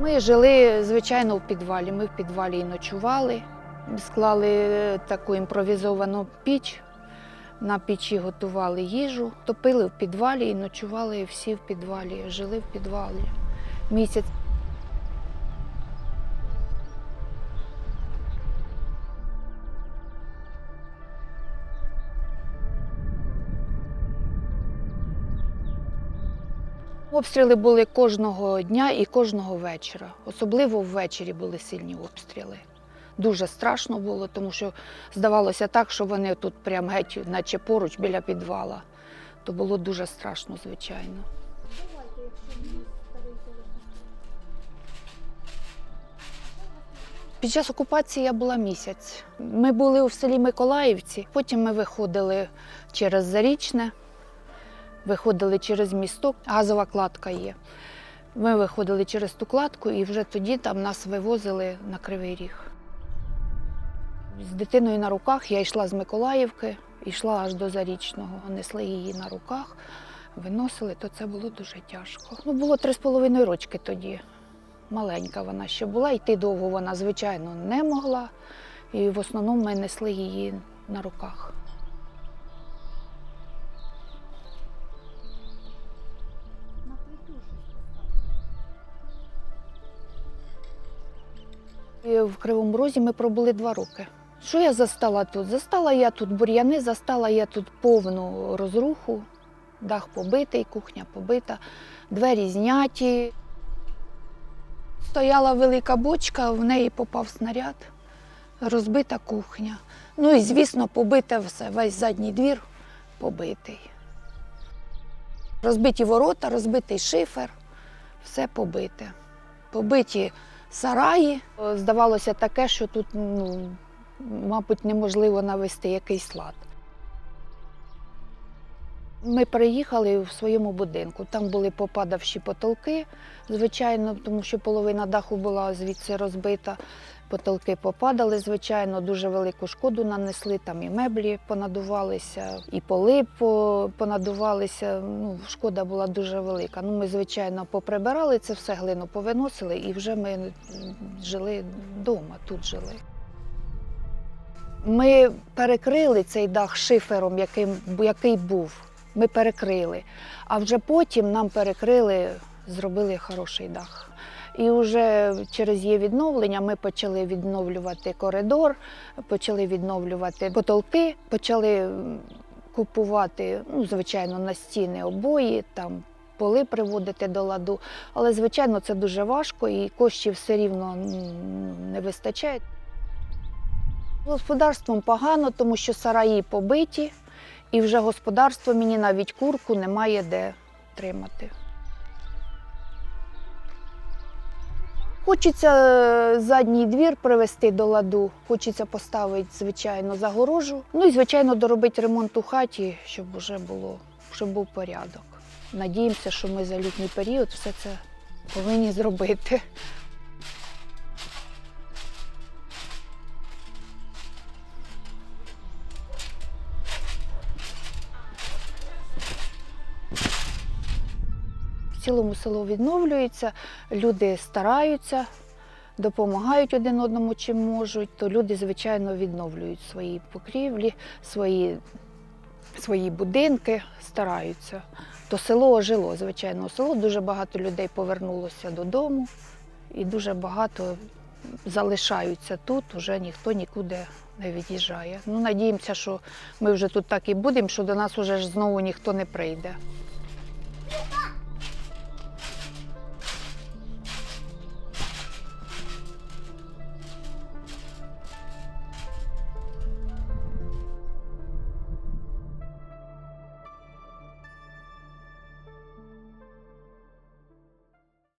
Ми жили, звичайно, в підвалі. Ми в підвалі і ночували. Склали е, таку імпровізовану піч. На печі готували їжу, топили в підвалі і ночували всі в підвалі, жили в підвалі місяць. Обстріли були кожного дня і кожного вечора. Особливо ввечері були сильні обстріли. Дуже страшно було, тому що здавалося так, що вони тут прямо геть, наче поруч біля підвала. То було дуже страшно, звичайно. Під час окупації я була місяць. Ми були у селі Миколаївці, потім ми виходили через Зарічне, виходили через місток, газова кладка є. Ми виходили через ту кладку і вже тоді там нас вивозили на Кривий Ріг. З дитиною на руках я йшла з Миколаївки, йшла аж до Зарічного. Несли її на руках, виносили, то це було дуже тяжко. Ну, було три з половиною рочки тоді. Маленька вона ще була, йти довго вона, звичайно, не могла. І в основному ми несли її на руках. І в Кривому Розі ми пробули два роки. Що я застала тут? Застала я тут бур'яни, застала я тут повну розруху, дах побитий, кухня побита, двері зняті. Стояла велика бочка, в неї попав снаряд, розбита кухня. Ну і, звісно, побите все, весь задній двір побитий. Розбиті ворота, розбитий шифер, все побите. Побиті сараї. Здавалося таке, що тут, ну, мабуть, неможливо навести якийсь лад. Ми переїхали в своєму будинку. Там були попадавші потолки, звичайно, тому що половина даху була звідси розбита. Потолки попадали, звичайно, дуже велику шкоду нанесли. Там і меблі понадувалися, і поли понадувалися. Ну, шкода була дуже велика. Ну, ми, звичайно, поприбирали це все, глину повиносили, і вже ми жили вдома, тут жили. Ми перекрили цей дах шифером, яким, який був. Ми перекрили. А вже потім нам перекрили, зробили хороший дах. І вже через її відновлення ми почали відновлювати коридор, почали відновлювати потолки, почали купувати, ну, звичайно, на стіни обої, там поли приводити до ладу. Але, звичайно, це дуже важко і коштів все рівно не вистачає. Господарством погано, тому що сараї побиті, і вже господарство мені навіть курку немає де тримати. Хочеться е, задній двір привести до ладу, хочеться поставити, звичайно, загорожу. Ну і, звичайно, доробити ремонт у хаті, щоб вже було, щоб був порядок. Надіємося, що ми за літній період все це повинні зробити. В цілому село відновлюється, люди стараються, допомагають один одному чим можуть, то люди, звичайно, відновлюють свої покрівлі, свої, свої будинки, стараються. То село ожило, звичайно, село дуже багато людей повернулося додому і дуже багато залишаються тут, вже ніхто нікуди не від'їжджає. Ну, надіємося, що ми вже тут так і будемо, що до нас вже ж знову ніхто не прийде.